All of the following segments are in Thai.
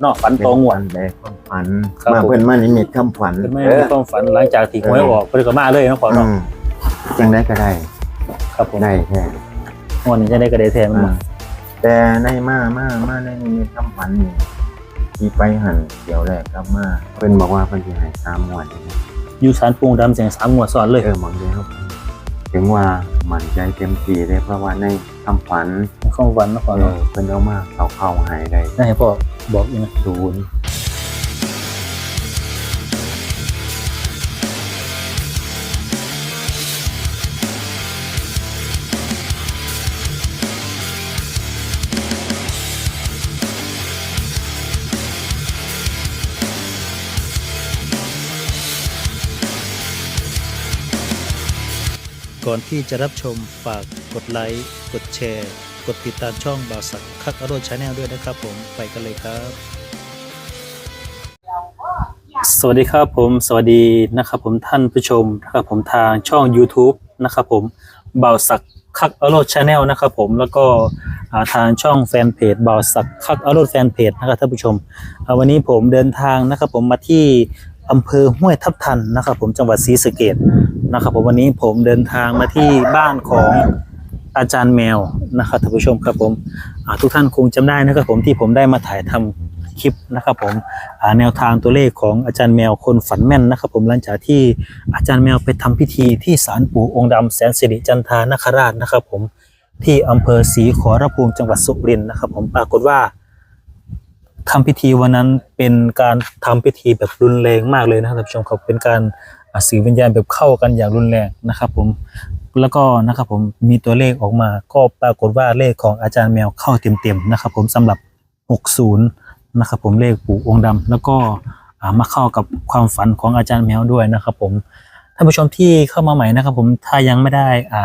เนาะฝันตรงหวดแบกความฝัน ครับมาผม เพิ่นมานิมิตคำฝันเป็นไม่เออต้องฝันหลังจากที่หวยออกเพิ่นก็มาเลยเนาะพ่ออืเนาะมจังได้ก็ได้ครับผมได้แท้งวันนี้จะได้กระเดแทนมันอืมามแต่ในมามามาในนิมิตคำฝันนี่ที่ไปหันเดี๋ยวแรกกลับมาเพิ่นบอกว่าเพิ่นสิให้สามงวดนี่อยู่สารปูงดำเสียงสามหัวซ้อนเลยเออหมองเดียวถึงว่ามั่นใจเต็มที่เลยเพราะว่าในคำฝันเข้าฝันเนาะพ่อเอเนาะอเพิ่นเอามาเอาเข้าให้ได้ได้ให้พ่อ บอกอีกนะศูนย์ก่อนที่จะรับชมฝากกดไลค์ กดแชร์ กดติดตามช่องบ่าวสักคักอโรดชาแนลด้วยนะครับผมไปกันเลยครับ สวัสดีครับผมสวัสดีนะครับผมท่านผู้ชมนะครับผมทางช่อง YouTube นะครับผมเบาวสักคักอโรดชาแนลนะครับผมแล้วก็ทางช่องแฟนเพจเบาวสักคักอโรดแฟนเพจนะครับท่านผู้ชม วันนี้ผมเดินทางนะครับผมมาที่อำเภอห้วยทับทันนะครับผมจังหวัดศรีสะเกดนะครับผมวันนี้ผมเดินทางมาที่บ้านของ อาจารย์แมวนะครับท่านผู้ชมครับผมทุกท่านคงจำได้นะครับผมที่ผมได้มาถ่ายทำคลิปนะครับผมแนวทางตัวเลขของอาจารย์แมวคนฝันแม่นนะครับผมหลังจากที่อาจารย์แมวไปทำพิธีที่ศาลปู่องค์ดำแสนสิริจันทานคราชนะครับผมที่อำเภอศรีขอรภูมิจังหวัดสุรินทร์นะครับผมปรากฏว่าทำพิธีวันนั้นเป็นการทำพิธีแบบรุนแรงมากเลยนะครับท่านผู้ชมครับเป็นการสื่อวิญญาณแบบเข้ากันอย่างรุนแรงนะครับผม แล้วก็นะครับผมมีตัวเลขออกมาก็ปรากฏว่าเลขของอาจารย์แมวเข้าเต็มๆนะครับ ผมสำหรับ 60นะครับผมเลขปู่องค์ดำแล้วก็มาเข้ากับความฝันของอาจารย์แมวด้วยนะครับ ผมท่านผู้ชมที่เข้ามาใหม่นะครับ ผมถ้ายังไม่ได้อ่า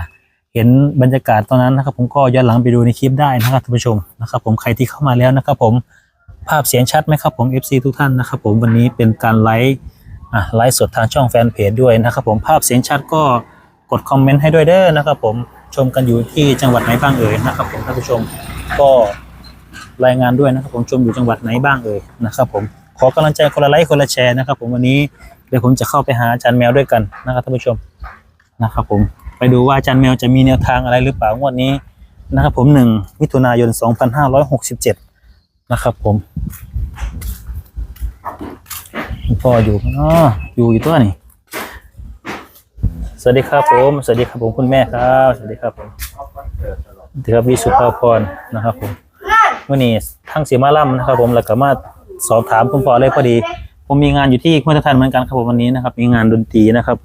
เห็นบรรยากาศตอนนั้นนะครับ ผมก็ย้อนหลังไปดูในคลิปได้นะครับท่านผู้ชมนะครับ ผมใครที่เข้ามาแล้วนะครับ ผมภาพเสียงชัดไหมครับผม FC ทุกท่านนะครับ ผมวันนี้เป็นการไลฟ์ไลฟ์สดทางช่องแฟนเพจด้วยนะครับ ผมภาพเสียงชัดก็ กดคอมเมนต์ให้ด้วยเด้อนะครับผมชมกันอยู่ที่จังหวัดไหนบ้างเอ่ยนะครับผมท่านผู้ชมก็รายงานด้วยนะครับผมชมอยู่จังหวัดไหนบ้างเอ่ยนะครับผมขอกำลังใจคนละไลค์คนละแชร์นะครับผมวันนี้เดี๋ยวผมจะเข้าไปหาอาจารย์แมวด้วยกันนะครับท่านผู้ชมนะครับผมไปดูว่าอาจารย์แมวจะมีแนวทางอะไรหรือเปล่างวดนี้นะครับผมหนึ่งมิถุนายน 2567 นะครับผมพ่ออยู่เนาะอยู่อยู่ตัวนี่ สวัสดีครับผม สวัสดีครับผมคุณแม่ครับ สวัสดีครับผมสวัสดีครับวิสุภาพรนะครับผมวันนี้ทั้งเสียมาล่ำนะครับ ผมแล้วก็มาสอบถามคุณพ่อเลยพอดี ผมมีงานอยู่ที่พุทธทานเหมือนกันครับผมวันนี้นะครับ มีงานดนตรีนะครับ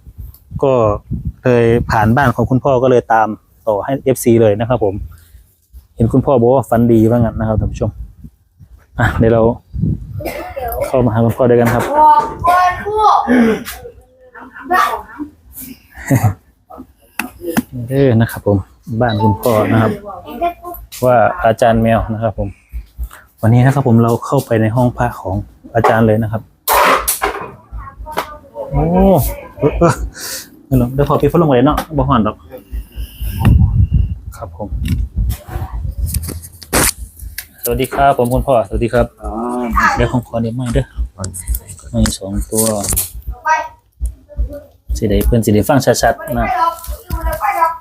ก็เลยผ่านบ้านของคุณพ่อก็เลยตามต่อให้ FC เลยนะครับ ผม เห็นคุณพ่อบอกว่าฟันดีว่างั้นนะครับท่านผู้ชมอะเดี๋ยวเราเข้ามาหาคุณพ่อด้วยกันครับ เออนะครับ ผม บ้านคุณพ่อนะครับ ว่าอาจารย์แมวนะครับ ผม วันนี้นะครับ ผมเราเข้าไปในห้องพระของอาจารย์เลยนะครับโอ้เออเออเดี๋ยวเดี๋ยวพอพี่ฟังลงเลยเนาะบ่หอนดอก ครับผม สวัสดีครับผมคุณพ่อสวัสดีครับ เดี๋ยวของขอเดี๋ยวไม่เด้อไม่สองตัว สิได้เพื่อนสิได้ฟังชัดๆไปนะหรอกอยู่เลยไปหรอก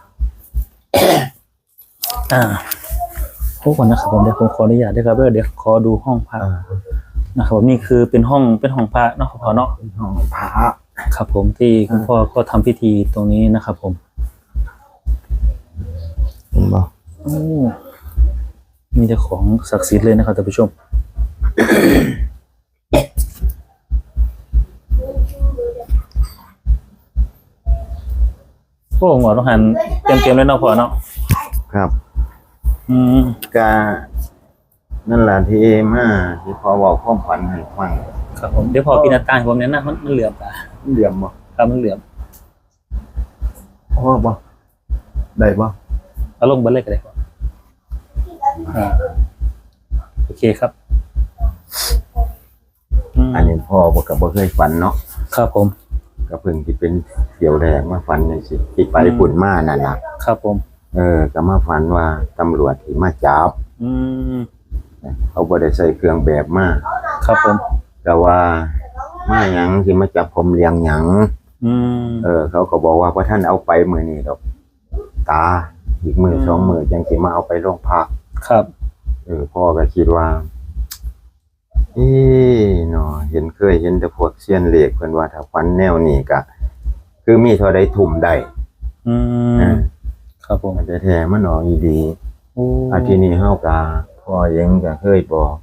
อ่าทุกคนนะครับผมเดี๋ยวผมขออนุญาตด้วยครับเดี๋ยวขอดูห้องพักอ่านะครับผมนี่คือเป็นห้องเป็นห้องพระเนาะครับพ่อเนาะเป็นห้องพระครับผมที่คุณพ่อก็ทำพิธีตรงนี้นะครับผมเห็นบ่โอ้มีแต่ของศักดิ์สิทธิ์เลยนะครับท่านผู้ชม อ้หัวต้องหันเต็มๆเลยเนาะพ่อเนาะครับอืมกานั่นแหละที่มาที่พอบอกความฝันให้ฟังครับผมเดี๋ยวพอปีนาต่างให้ผมเนี่ยนะมันมันเหลือบตาเหลี่ยมบ่ครับมันเหลือบพอบ่ได้บ่เอาลงเบันเลยก็ได้ครับอ่าโอเคครับอืมอันนี้พ่อบ่ก็บ่เคยฝันเนาะครับผม ก็เพิ่งที่เป็นเกี่ยวแรกมาฝันจังซี่ที่ไปปุ่นมานั่นน่ะ ครับผม เออ ก็มาฝันว่าตำรวจที่มาจับอืมเขาบ่ได้ใส่เครื่องแบบมาครับผมแต่ว่ามาหยังที่มาจับผมเลี้ยงหยังอืมเออ เขาก็บอกว่าพระท่านเอาไปมือนี่ดอก ตาอีกมืออืมสองมือจังสิมาเอาไปโรงพักครับ เออพ่อก็คิดว่า เอ๊ะเนาะเห็นเคยเห็นแต่พวกเซียนเหล็กเพิ่นว่าถ้าฟันแนวนี้ก็คือมีเท่าใดทุ่มได้อืเอมอครับผมแต่แท้มันออกอีดีโอ้อาทีนี้เฮากะพ่อยังก็เคยบอก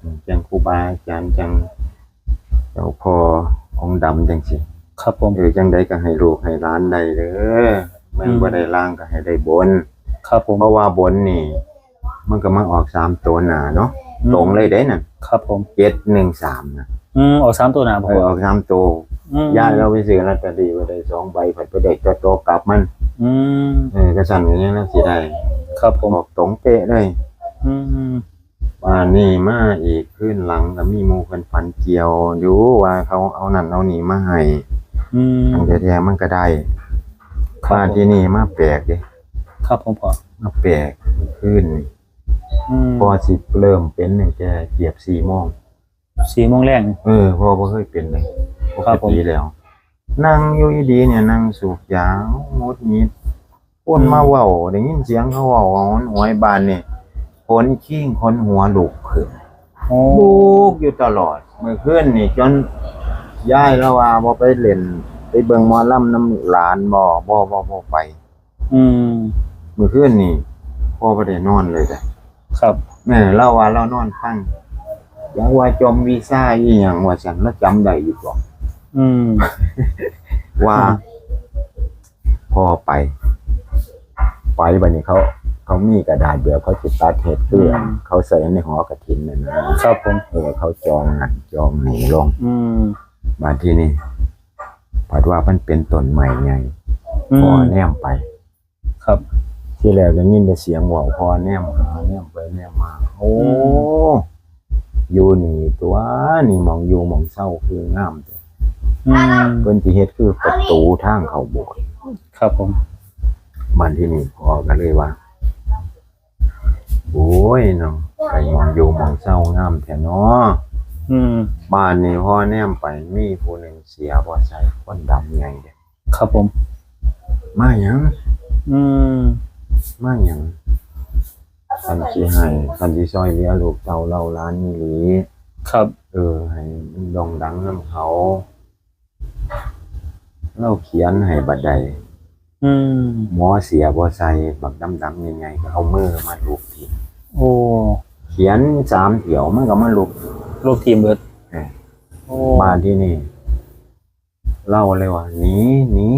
อืมจังครูบาอาจารย์จังเจ้าพ่อองค์ดำจังสิครับผมเออจังใดก็ให้ลูกให้หลานได้เด้อแม่นอืมบ่ได้ล่างก็ให้ได้บน ครับผมเพราะว่าบนนี่ มันก็มาออกสามตัวหนาเนาะอืม ตรงเลยเด้น่ะครับผมเจ็ดหนึ่งสามนะอืมออกสามตัวหนาบอเอกอออกสามตัวอืมย่าเราไปซื้อลอตเตอรี่ไว้ได้สองใบผัดไปได้ตัวโตวกลับมัน อืมเออกระสันอย่างนี้แล้วสิได้ครับผมออกตรงเป๊ะเลยอืมว่านี่มาอีกขึ้นหลังก็มีหมูเพิ่นฝันเกี่ยวอยู่ว่าเขาเอานั่นเอานี่มาให้อืมทางแท้ๆมันก็ได้ครับว่าที่นี่มาแปลกเด้ครับผมพอมาแปลกขึ้นนี่อืม พอสิเริ่มเป็นตั้งแต่เกียบสี่โมงสี่โมงแรง เออพอบ่เคยเป็นเลยปครักบผมติแล้ว นั่งอยู่ดีๆเนี่ยนั่งสูบยาหมดนิดคนมาเว้าได้ยินเสียงเขาเว้าว่าหวยบานนี่คนขิ้งคนหัวลุกขึ้นโอ้ลูกอยู่ตลอดเมื่อคืนนี่จนย้ายแล้วว่าบ่ไปเล่นไปเบิ่งหมอลำน้ำหลานบ่บ่บ่บ่ไป อืมเมื่อคืนนี่พ่อบ่ได้นอนเลยจ้ะ ครับแม่เล่าว่าเรานอนฟังอยากว่าจมวีซ่าอีหยังว่าฉันแล้วจำได้อยู่บ่อืม ว่าพ่อไป ไปบัดนี้เขา เขามีกระดาษเบื่อเขาสิตัดเฮ็ดเพื่ออมเขาใส่ในหอกระถินนั่นนะครับผม เออเขาจองนั่นจองนี่ลงอืมมาที่นี่พัดว่ามันเป็นต้นใหม่ไงอืพอมแนมไป ครับ ที่แรกได้ยินแต่เสียงเว่าพอแนมหาแนมไปแนมมา โอ้อือยู่นี่ตัวนี่มองอยู่มองเศร้าคืองามแต่อืมเพิ่นที่เฮ็ดคือประตูทางเข้าโบสถ์ครับผมมันที่นี่พอก็เลยว่าโอ้ยเนาะไปมองอยู่มองเศร้างามแท้เนาะอืมบ้านนี่พอแนมไปมีผู้หนึ่งเสียบ่ใส่คนดำใหญ่เด้ครับผม มาหยังอืม มาหยังคันสิให้คันสิซอยเหลือลูกเต่าเล่าร้านนี่หลีครับ เออ ให้มันดองดังน้ำเขา เราเขียนให้บัดใดอืมหมอเสียบ่ใส่บักดำๆยังไงก็เอามือมาลูบทีโอ้เขียนสามเถี่ยวมันก็มาลูบโลกทีมเบิร์ดเออโอ้มาที่นี่ เล่าเลยว่าหนีหนี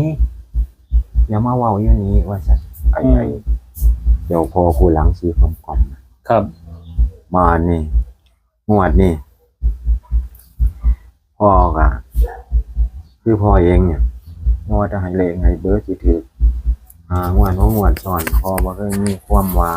อย่ามาเว้าอย่างนี้ว่าสัตว์ ไอ้ไอ้เดี๋ยวพอคูหลังสีกลมๆครับ มานี่งวดนี่พ่อกะคือพ่อเองเนี่ยพ่อจะให้เลงให้เบิร์ดสิถือหางวดเพราะงวดสอนพ่อบ่เคยมีความว่า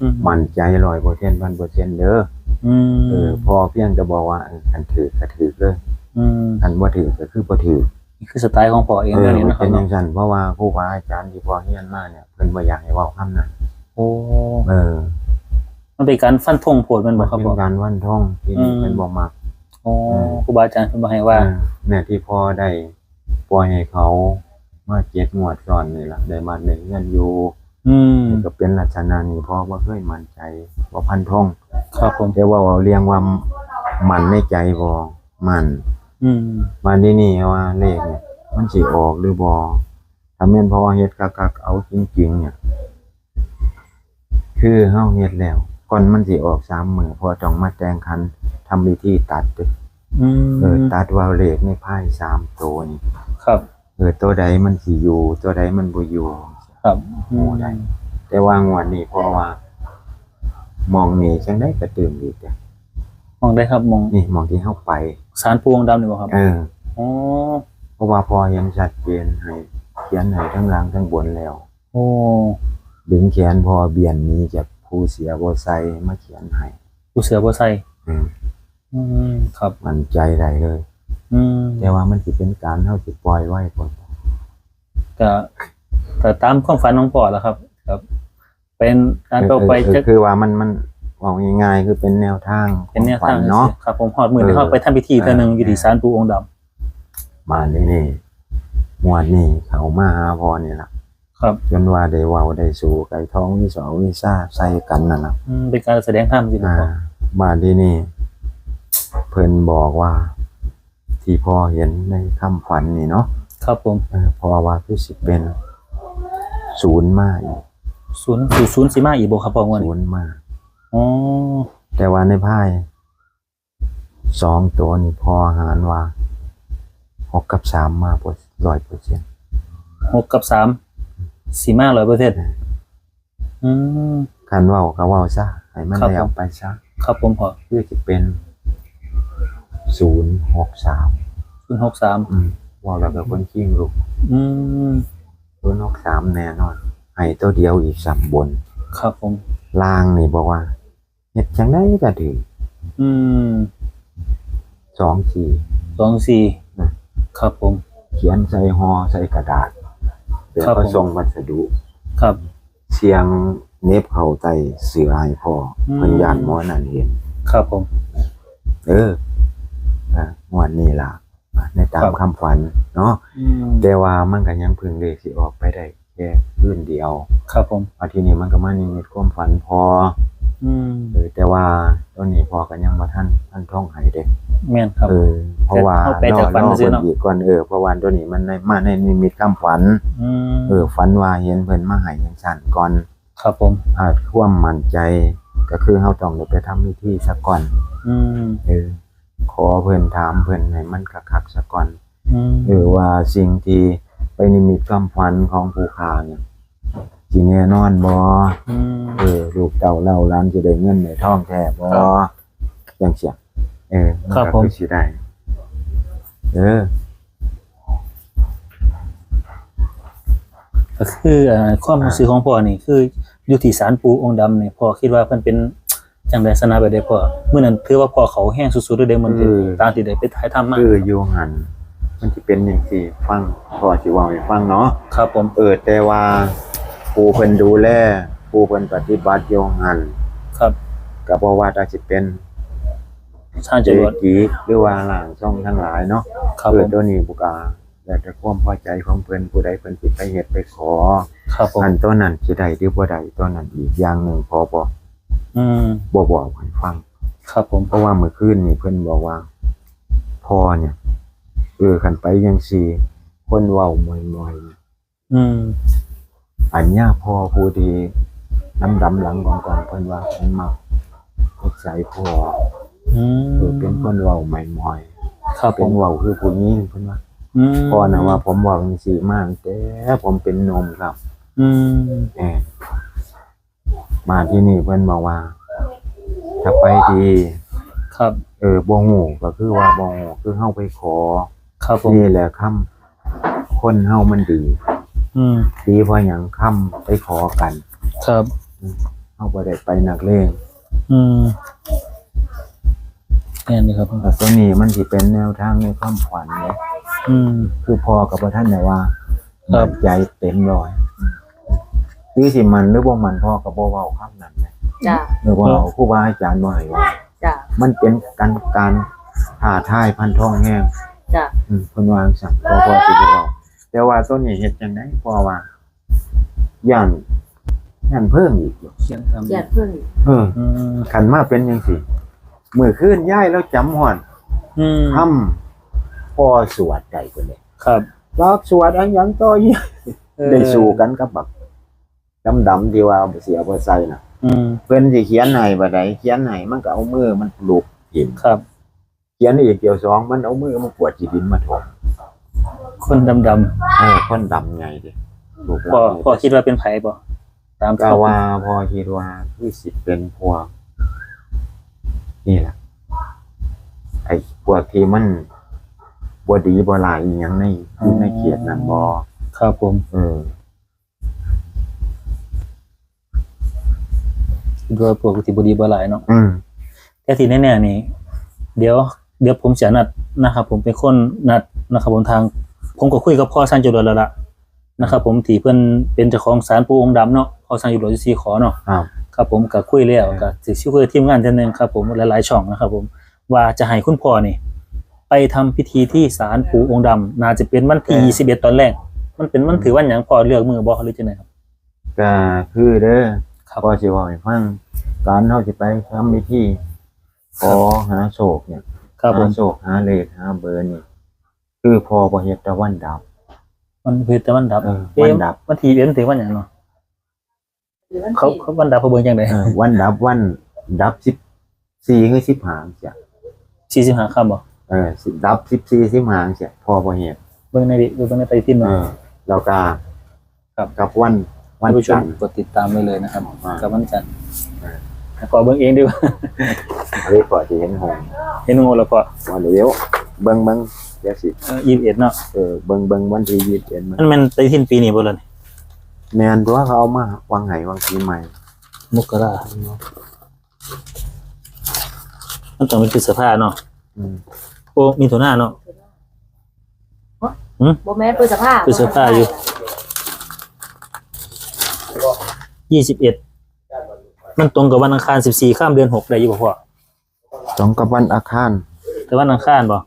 อืมมั่นใจร้อยเปอร์เซ็นต์พันเปอร์เซ็นต์เด้ออืมเออพ่อเพียงจะบอกว่าเออคันถือก็ถือเลยอืมคันบ่ถือก็คือบ่ถือ นี่คือสไตล์ของพ่อเองเออเรื่องนี้มันนะครัเป็บนอเนาะย่างนั้นเพราะว่าครูบาอาจารย์ที่พ่อเฮียนมาเนี่ยเพิ่นบ่อยากให้เว้าคำนั้นโอ้เออมันเป็นการฟันธงโผล่มันบอกครับเป็พ่อ นการวันท่องที่นี่อืม เพิ่นบ่มัก โอ้ครูบาอาจารย์คุณบอกให้ว่า เออเนี่ยที่พ่อได้ปล่อยให้เขามาเจ็ดงวดซ้อนนี่ล่ะได้มาได้เงินอยู่อืมนี่ก็เป็นลักษณะนี้พ่อบ่เคยมั่นใจบ่พันท่อง ครับผม แต่ว่าเราเรียงว่ามันในใจบ่มัน อืมมาที่นี่ว่าเลขเนี่ยมันสิออกหรือบ่ถ้าแม่นเพราะว่าเฮ็ดกักๆเอาจริงๆเนี่ยคือเฮาเฮ็ดแล้วก่อนมันสิออก3มื้อพอต้องมาแต่งคันทำพิธีตัดเด้ออืมเออตัดว่าเลขในไพ่3ตัวนี่ครับเออตัวใดมันสิอยู่ ตัวใดมันบ่อยู่ครับโอ้ได้แต่ว่างวดนี้เพราะว่า มองนี่จังได้กระตื่นอีกจ้ะมองได้ครับมองนี่มองที่เฮาไป สารปูงดำนี่บอกครับเอออ๋อเพราะว่าพอเห็นชัดเจนให้เขียนให้ทั้งล่างทั้งบนแล้ว โอ้ดึงแขนพอเบียนหนี้จากผู้เสียบ่ใส่มาเขียนให้กูเสือบัวไซอืมอืมครับ มันใจได้เลย อืมแต่ว่ามันสิเป็นการเฮาสิปล่อยไว้ก่อนก็แต่ตามความฝันของพ่อแล้วครับ ครับ เป็นการต่อไปเออเออจะคือว่ามันมัน ว่าง่ายๆคือเป็นแนวทางเป็นแนวขอทางฝัเนาะครับผมฮอดมือเออที่เขาไปทำพิธีเทื่อหนึงเออออยู่ที่ศาลปู่องค์ดำมานี่นี่งวดนี้เขามาหาพอนี่ล่ะครับจนว่าได้เว้าได้สู่ไก่ท้องวิสาวิซ่าใส่กันนั่นล่ะอืมเป็นการแสดงธรรมสิครับอ่าพ่อมาที่นี่ เพิ่นบอกว่า ที่พ่อเห็นในคำฝันนี่เนาะครับผมเออเพอว่าคือสิเป็นศูนย์มาอีกศูนย์ศูนย์ศูนย์สิมาอีกบ่ครับพ่องวดศูนี้นย์มา อ๋อแต่ว่าในไพ่สองตัวนี่พอหารว่าหกกับสามมาปร้อยเปอร์เซ็นต์หกกับสามสิมาร้อยเปอร์เซ็นต์อืมการเว่าก็เว่าซะให้มันครับแล้วผมไปซะครับผมพ่อคือจะเป็นศูนย์หกสามศูนย์หกสามอืมว่าแล้วก็คนขี้งลูกอืมศูนย์หกสามแน่นอนให้ตัวเดียวอีกสามบน ครับผมล่างนี่บอกว่า เฮ็ดจังได้ก็ถืออืมสองสี่สองสี่นะครับผม เขียนใส่หอใส่กระดาษเดี๋ยวครับก็ผมส่งวัสดุ ครับ เสียงเน็บเข้าใจเสือให้พ่ออมเพิ่นย่านหมอนั่นเห็น ครับผม เอออะงวดนี้ล่ะอะในตาครัมบคำฝัน เนาะอืมแต่ว่ามันก็ยังเพึ่งเลขสิออกไปได้แค่คืนเดียว ครับผมอาทีนี้มันก็มานิมิตความฝันพอ อืมเออแต่ว่าตอนนี้พอก็ยังบ่ทันทันท่องให้เด้แม่นครับ เออเพราะว่าเอาไปรอจากฝันรอซื่เพิ่อนเนาะ อีกก่อนเออเพราะว่าตัวนี้มันในมาในนิมิตคำฝัน อืมเออฝันว่าเห็นเพิ่นมาให้จังซั่นก่อนครับผมอาจความมั่นใจ ก็คือเฮาต้องได้ไปทำพิธีซะก่อน อืมเออ ขอเพิ่นถามเพิ่นให้มันคักๆซะก่อน อืมเออว่าสิ่งที่ไปนิมิตคำฝันของผู้ค้าเนี่ย สิแน่นอนบ่อืม เออลูกเต่าเล่าร้านจะได้เงินได้ทองแท้บ่ครับจังเสียเออมันครับก็ผมคือสิได้เออก็คืออ่าความรู้สึกของพ่อนี่คืออยู่ที่ศาลปู่องค์ดำนี่พ่อคิดว่าเพิ่นเป็นจังได๋สนะไปได้พ่อมื้อนั้นถือว่าพ่อเขาแห้งสุดๆเลยเด้มันเป็นตามที่ได้ไปถ่ายทำมาคืออยู่หันมันสิเป็นจังซี่ฟังพ่อสิเว้าให้ฟังเนาะ ครับผม เออแต่ว่า ผู้เพิ่นดูแลผู้เพิ่นปฏิบัติอยู่หันครับก็บ่ว่าอาจสิเป็นท่านเจจะรวดกีหรือว่าหลางช่องทั้งหลายเนาะครับเอผอมตัวนี้บุกอาแล้วแต่ความพอใจของเพิ่นผู้ใดเพิ่นสิไปเฮ็ดไปขอครับผมอันตัวนั้นสิได้หรือบ่ได้ตัวนั้นอีกอย่างหนึงพอบ่อืมบ่บอกให้ฟัง ครับผมเพราะว่าเมื่อคืนนี่เพิ่นบอกว่าพ่อเนี่ยเออคันไปจังซี่คนเว้าม่อยๆเนี่ยอืม อันเนี้ยพ่อผู้ที่ดำๆหลังกองๆเพิ่นว่าเพิ่นมักนิสัยพ่ออืมเออเป็นคนเว้าม่อยครับๆผเป็นมเว้าคือผู้หญิงเพิ่นว่าอืมพ่อนะว่าผมบอกจังซี่มากแต่ผมเป็นหนมครับ อืมแอบมาที่นี่เพิ่นบอกว่าถ้าไปดี ครับเออบ่งูก็คือว่าบ่งูคือเฮาไปขอ ครับผมนี่แหละคำคนเฮามันดี อืมดีเพราะหยังคำไปขอกัน ครับเฮาบ่ได้ไปนักเลงอืมแน่นเลยครับผมแต่ตัวนี้มันสิเป็นแนวทางในความฝันเนี่ยอืม คือพ่อกับพ่อท่านได้ว่าครับมั่นใจเต็มร้อยคือสิมันหรือบ่มันพ่อก็บ่เว้าคำนั้นนะจ้ะหรือว่าเอาครูบาอาจารย์บ่ให้เว่าจ้ะมันเป็นการการท้าทายพันท่องแห้งจ้ะอืมเพิ่นวาจั่งสั่งพอพอสิบ่เว้า แต่ว่าตัวนี้เฮ็ดจังได๋พอว่าย่านย่านเพิ่มอีกอยู่เขียนทำญาติเพิ่นเอออืมคันมาเป็นจังซี่มื้อคืนย้ายแล้วจำฮอดอืมทำพอสวดได้เพิ่นเลยครับ รักสวดอันหยังต่ออีกได้สู้กันกับบักดำๆที่ว่าเสียบ่ใส่น่ะ อืมเพิ่นสิเขียนให้บ่ได้เขียนให้มันก็เอามือมันปลุกหินครับ เขียนอีกเดียวสองมันเอามือมันปวดจีดินมาถม คนดำเออคนดำไงดิลูกๆพ่อพ่อคิดว่าเป็นไผบ่ตามก็ข่าวว่าพอคิดว่าคือสิเป็นพวก นี่แหละไอ้พวกที่มันบดีบหลายอหย่างในอยู่ในเขียดนั่นบอครับผม เออคิดว่าพวกที่บ่ดีบ่หลายเนาะอืมแต่ที่แน่ๆนี่ เดี๋ยว เดี๋ยวผมจะนัดนะครับ ผมเป็นคนนัดนะครับผมทาง ผมก็คุยกับพ่อสันจุลแล้วล่ะนะครับ ผมที่เพิ่นเป็นเจ้าของศาลปู่องค์ดำเนาะพ่อสันจุลที่สีขอเนาะครับครับผมกับคุยแล้วกับสิชื่อคุยกับทีมงานท่านหนึงครับ ผมหลายๆช่องนะครับ ผมว่าจะให้คุณพ่อนี่ ไปทำพิธีที่ศาลปู่องค์ดำน่าจะเป็นวันที่21ตอนแรก มันเป็นวันถือวันหยังพ่อเลือกมือบ่หรือจังไดครับก็คือเด้อครับพอสิเว่าให้ฟังการเฮาสิไปทำพิธีขอหาโศกเนี่ยครับผหามโศกหาเลขหาเบอร์นี่ คือพอบ่เฮ็ดแต่วันดับ มันคือแต่วันดับเออเอ๊ะวันดับวันที่21ถือวันหยังเนาะเขาเขาวันดับเขาเบิ่งจังได๋เออวันดับวันดับสิบสี่หรือสิบห้าจ้ะ45ค่ำบ่เออสิดับสิบสี่สิบห้าจ้ะพอบ่เฮ็ดเบิ่งในดิเบิ่งในไตรทินเอเนาะ อแล้วก็ครับ กับวันวันท่านผู้ชจัมนทร์ กดติดตามไว้เลยนะครับอ่า กับวันจันทร์อ่าขอเบิ่งเองดีกว่า อันนี้ก็สิเห็นหงส์เห็นงูแล้วพอว่าเดี๋ยวเบิ่งเบิ่ง เดี๋ยวสิเออ21เนาะเออเบิ่งเบิ่งวันที่ยี่สิบเอ็ดมันมันแม่นไตรทินปีนี้บ่ล่ะนี่แม่นตัวเขาเอามาวางไห้วางปีใหม่มกรามันต้องเป็นพฤษภาเนาะอืมโอ้มีถุนาเนาะบ่แม่นเปิดสภาพพฤษภาอยู่ยี่สิบเอ็ดมันตรงกับวันอังคารสิบสี่ข้ามเดือนหกได้อยู่บ่พ่อตรงกับวันอาคารแต่วันอังคารบ่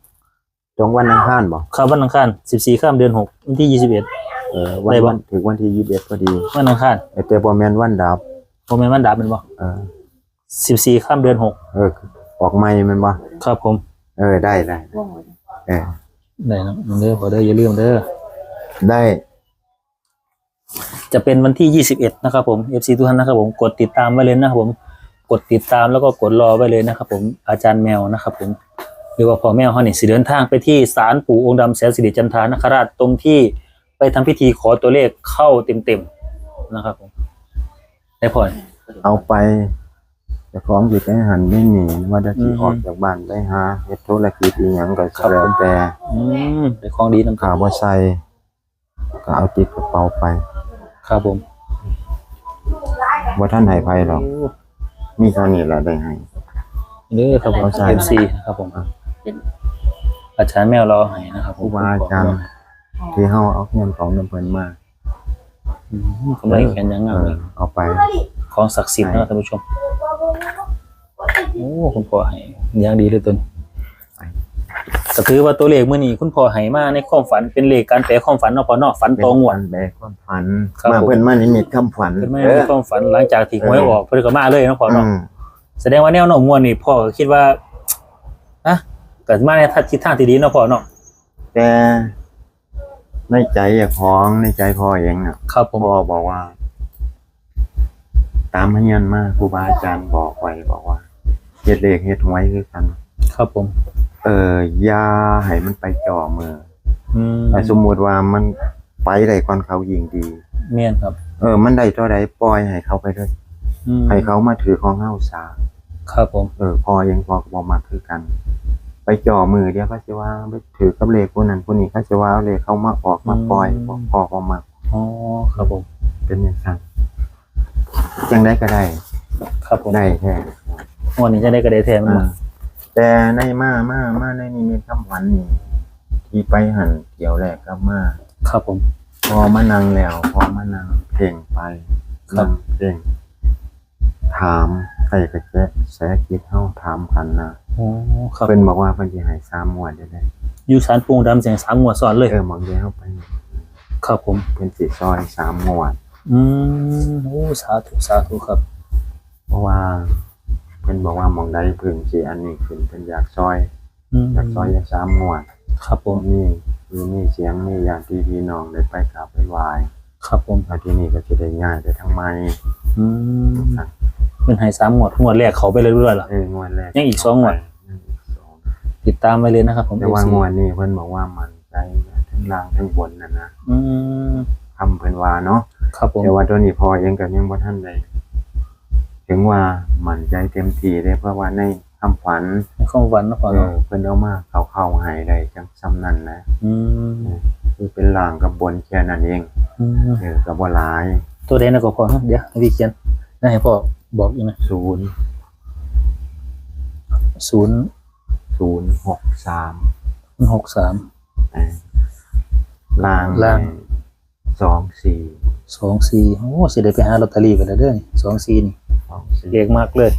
ตรงวันอังคารบ่ครับวันอังคารสิบสี่ข้ามเดือนหกวันที่ยี่สิบเอ็ด เออวันได้บ่ วันถึงวันที่ยี่สิบเอ็ดพอดีวันอังคารแต่บ่แม่นวันดับโมเมนวันดับเป็นบ่เออ สิบสี่ข้ามเดือนหกเออ ออกใหม่แม่นบ่ครับผม เออได้ได้เออ ได้นะเด้อพอเด้ออย่าลืมเด้อ ได้จะเป็นวันที่ 21 นะครับผม FC ทุกท่านนะครับผมกดติดตามไว้เลยนะครับผมกดติดตามแล้วก็กดรอไว้เลยนะครับผมอาจารย์แมวนะครับผมห รือว่าพ่อแมวเขานี่สิเดินทางไปที่ศาลปู่องค์ดำแสนสิริจันทานคราชตรงที่ไปทำพิธีขอตัวเลขเข้าเต็มๆนะครับผมได้พอเอาไปเจะของอยู่ในหันไม่หนีว่าจะสิอืมออกจากบ้านไปหาเฮ็ดธุรกิจอีหยังก็ครับแล้วแต่อืมได้ของดีนำขาบ่ใส่ก็เอาติดกระเป๋าไป ครับผมบ่ท่านให้ภัยหรอกมีเท่านี้ล่ะได้ให้เด้อครับผมเข้าใจ FC นะครับผม อาจารย์แมวรอให้นะครับผมครูบาอาจารย์ที่เฮาเอาเงินของน้ำเพิ่นมาอืมกำไรแขนยังเองามอเลยเอาไป ของศักดิ์สิทธิ์นะครับท่านผู้ชม โอ้คุณพ่อให้อย่างดีเลยตัวนี้ก็คือว่าตัวเลขเมื่อนี้คุณพ่อให้มาในความฝันเป็นเลขการแปลความฝันเนาะพ่อเนาะฝันตองวดแบกความฝันครับมาผมเพิ่นมานิมิตคำฝันเป็นไม่ในความฝันหลังจากที่หวยออกเพิ่นก็มาเลยเนาะพ่ออืเนาะมแสดงว่าแนวโน้มงวดนี่พ่อก็คิดว่าอะเกิดมาในทิศทางที่ดีเนาะพ่อเนาะแต่ในใจของในใจพ่อเองอะครับผมพ่อบอกว่า ตามพยานมาครูบาอาจารย์บอกไว้บอกว่าเฮ็ดเลขเฮ็ดหวยคือกัน ครับผม เอออย่าให้มันไปจ่อมืออืมแต่สมมุติว่ามันไปได้ก่อนเขายิงดีเมียนครับ เออ มันได้เท่าใดปล่อยให้เขาไปเลยอืมให้เขามาถือของเฮาซาครับผม เออพอยังพอก็บ่มาคือกัน ไปจ่อมือเดียวเขาสิว่าไปถือกับเลขผู้นั้นผู้นี้เขาสิว่าเอาเลขเขามาออกมาปล่อยบอกพอก็มาอ๋อครับผมเป็นอย่างนั้นจังได้ก็ได้ ครับผมได้แท้งวดนี้จะได้กระเดแทนมันอ่ามาแต่ในมามามาในนิมิตคำขวัญนี่ที่ไปหันเกี่ยวแรกก็มาครับผม พอมานั่งแล้ว พอมานั่งเพ่งไปครับนั่งเพ่ง ถามใครก็แจ๊แสคิดเฮาถามกันนะอ๋อครับเพิ่นบอกว่าเพิ่นสิให้สามงวดได้ได้อยู่สารปูงดำเสียงสามงวดซ้อนเลยเออหมองเดียวเฮาไปครับผม เพิ่นสิซอยสามงวด อืมโอ้สาธุสาธุครับ เพราะว่า เพิ่นบอกว่าหมองใดเพิ่นสิอันนี้ขึ้นเพิ่นอยากซอย อืมอยากซอยอยากสามงวดครับผมนี่มีมีเสียงมีอย่างที่พี่น้องได้ไปกราบไปไหว้ครับผมแล้วที่นี่ก็จะได้ง่ายได้ทั้งไม้อืม เป็นไฮสามงวดงวดแรกเขาไปเลยด้วยเหรอ เอองวดแรกยังอีกสองงวด ยังอีกสองติดตามไปเลยนะครับ ผมแต่ว่า FC งวดนี้เพิ่นบอกว่ามันใจทั้งล่างทั้งบนนะนะอืมคำเพิ่นว่าเนาะครับผมแต่ว่าตัวนี้พอเองก็ยังบ่ทันได้ถึงว่ามันใจเต็มที่ได้เพราะว่าในคำฝันในความฝันนะพ่อเอเนาะอเพิ่นเอามาเข้าเข้าๆให้ได้จังซ้ำนั่นนะอืมคือเป็นล่างกับบนแค่นั้นเองอืมเออก็บ่หลายตัวเดนนะก็พอนะเดี๋ยวให้พี่เขียนได้ให้พ่อ บอกอีกนะศูนย์ศูนย์ศูนย์หกสามหกสามเออล่างล่างสองสี่สองสี่โอ้สิได้ไปหาลอตเตอรี่กันแล้วเด้อนี่สองสี่นี่สองสี่เลขมากเลย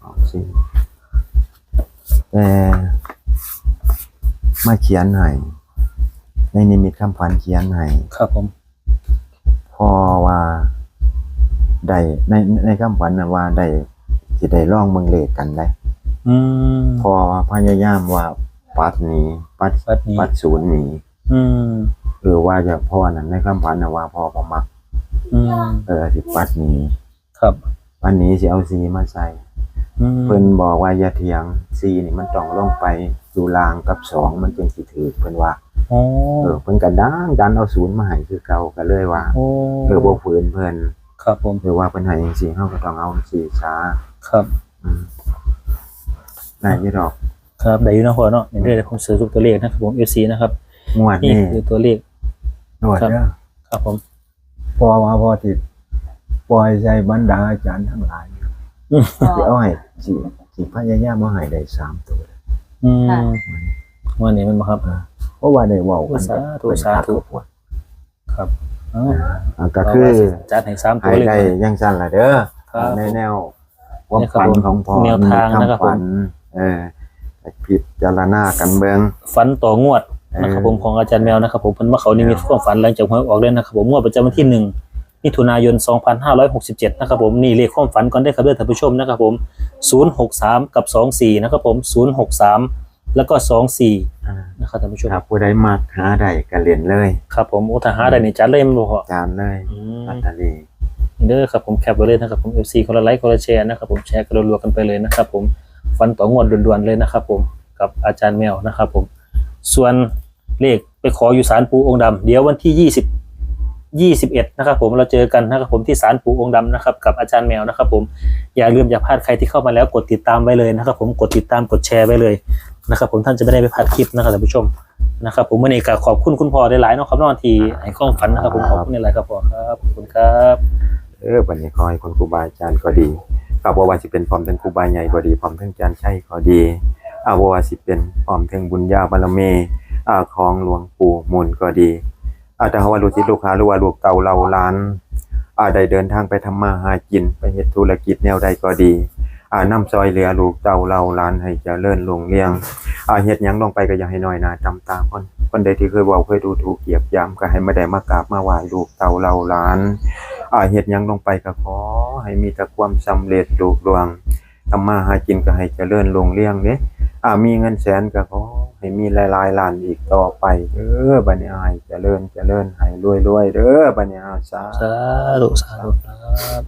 สองสี่แต่มาเขียนให้ในนิมิตคำฝันเขียนให้ครับผม พอว่า ได้ในในคำฝันนะว่าได้สิได้ล่องเมืองเลขกันได้ อืมพอพยายามว่าปัดหนี้ปัดวัดนี้ปัดศูนย์หนีอืมหรือว่าจะพ่อนั้นในคำฝันนะว่าพ่อประมักอืมเออสิปัดหนี้ครับปัดหนี้สิเอาซีมาใส่อืมเพิ่นบอกว่าอย่าเถียงซีนี่มันต้องลงไปอยู่ลางกับสองมันจึงสิถือเพิ่นว่าโอ้เออเพิ่นก็ด้านดันเอาศูนย์มาให้คือเก่าก็เลยว่า โอ้เออบ่ฝืนเพิ่น ครับผมหรือว่าเพิ่นให้จังซี่เฮาก็ต้องเอาจังซี่ช้าครับอืมได้อยี่ดอก ครับได้อยู่เนาะพ่อเนาะนี่เดี๋ยวผมสรุปตัวเลขนะครับผม FC นะครับงวดนี่นี้คือตัวเลขงวดครับเด้อครับผม พอว่าพอติดปล่อยใจบรรดาอาจารย์ทั้งหลายอืมสิเอาให้สิสิพยายามเอาให้ได้สามตัว อืมวันนี้มันมาครับ เพราะว่าได้เว้ากันสาธุสาธุครับเอ้าอ่าก็คือจัดให้สามตัให้วเลขได้อยังสั่นล่ะเด้อครับในแนวความเนี่ยครับฝันผมของพ่อแนวทางนะครับผมฝันเออให้พิจารณากันเบิ่ง ฝันต่องวดนะครับผมของอาจารย์แมวนะครับผมเพิ่นมาเขานิมิตความฝันหลังจากหวยออกเลยนะครับผมงวดประจำวันที่หนึ่งมิถุนายน 2567 นะครับผมนี่เลขความฝันก่อนได้ครับเด้อท่านผู้ชมนะครับผม 063 กับ 24 นะครับผม 063 แล้วก็ 24 อ่านะครับท่านผู้ชมครับผู้ใดมักหาได้ก็เล่นเลยครับผมโอ้ถ้าหาได้นี่จัดเลยมันบ่พอจานเลยอืมลอตเตอรี่นี่เด้อครับผมแคปไว้เลยนะครับผม FC คนละไลค์คนละแชร์นะครับผมแชร์กันรัวๆกันไปเลยนะครับผมฟันต่องวดด่วนๆเลยนะครับผมกับอาจารย์แมวนะครับผม ส่วนเลขไปขออยู่ศาลปูองค์ดำเดี๋ยววันที่20 21นะครับผมเราเจอกันนะครับผมที่ศาลปูองค์ดำนะครับกับอาจารย์แมวนะครับผมอย่าลืมอย่าพลาดใครที่เข้ามาแล้วกดติดตามไว้เลยนะครับผมกดติดตามกดแชร์ไว้เลย นะครับผมท่านจะไม่ได้ไปพลาดคลิปนะครับท่านผู้ชมนะครับผมวันนี้ก็ขอบคุณคุณพ่อได้หลายๆเนาะครับนอนทีให้ข้อมฝันนะครับผมขอบคุณในหลายครับพ่อครับขอบคุณครับเออบัดนี้ขอให้คนครูบาอาจารย์ก็ดีครับบ่ว่าสิเป็นพร้อมทั้งครูบาใหญ่ก็ดีพร้อมทั้งอาจารย์ชัยก็ดีอ่าบ่ว่าสิเป็นพร้อมทั้งบุญญาบารมีอ่าของหลวงปู่มุนก็ดีอ่าแต่ว่าลูกศิษย์ลูกหาหรือว่าลูกเต่าเราล้านอ่าได้เดินทางไปทำมาหากินไปเฮ็ดธุรกิจแนวใดก็ดี อ่านำซอยเหลือลูกเต่าเราล้านให้เจริญรุ่งเรืองอ่าเฮ็ดหยังลงไปก็อย่าให้น้อยหน้าจำตามคนคนใดที่เคยเว้าเคยดูถูกเหยียบย่ำก็ให้มาได้มากราบมาไหว้ลูกเต่าเราล้านอ่าเฮ็ดหยังลงไปก็ขอให้มีแต่ความสำเร็จลุล่วงทำมาหากินก็ให้เจริญรุ่งเรืองเด้อ่ามีเงินแสนก็ขอให้มีหลายๆล้านอีกต่อไปเด้อบัดนี้อ้ายเจริญเจริญให้รวยๆเด้อบัดนี้อ้ายสาธุ สาธุสาธุครับ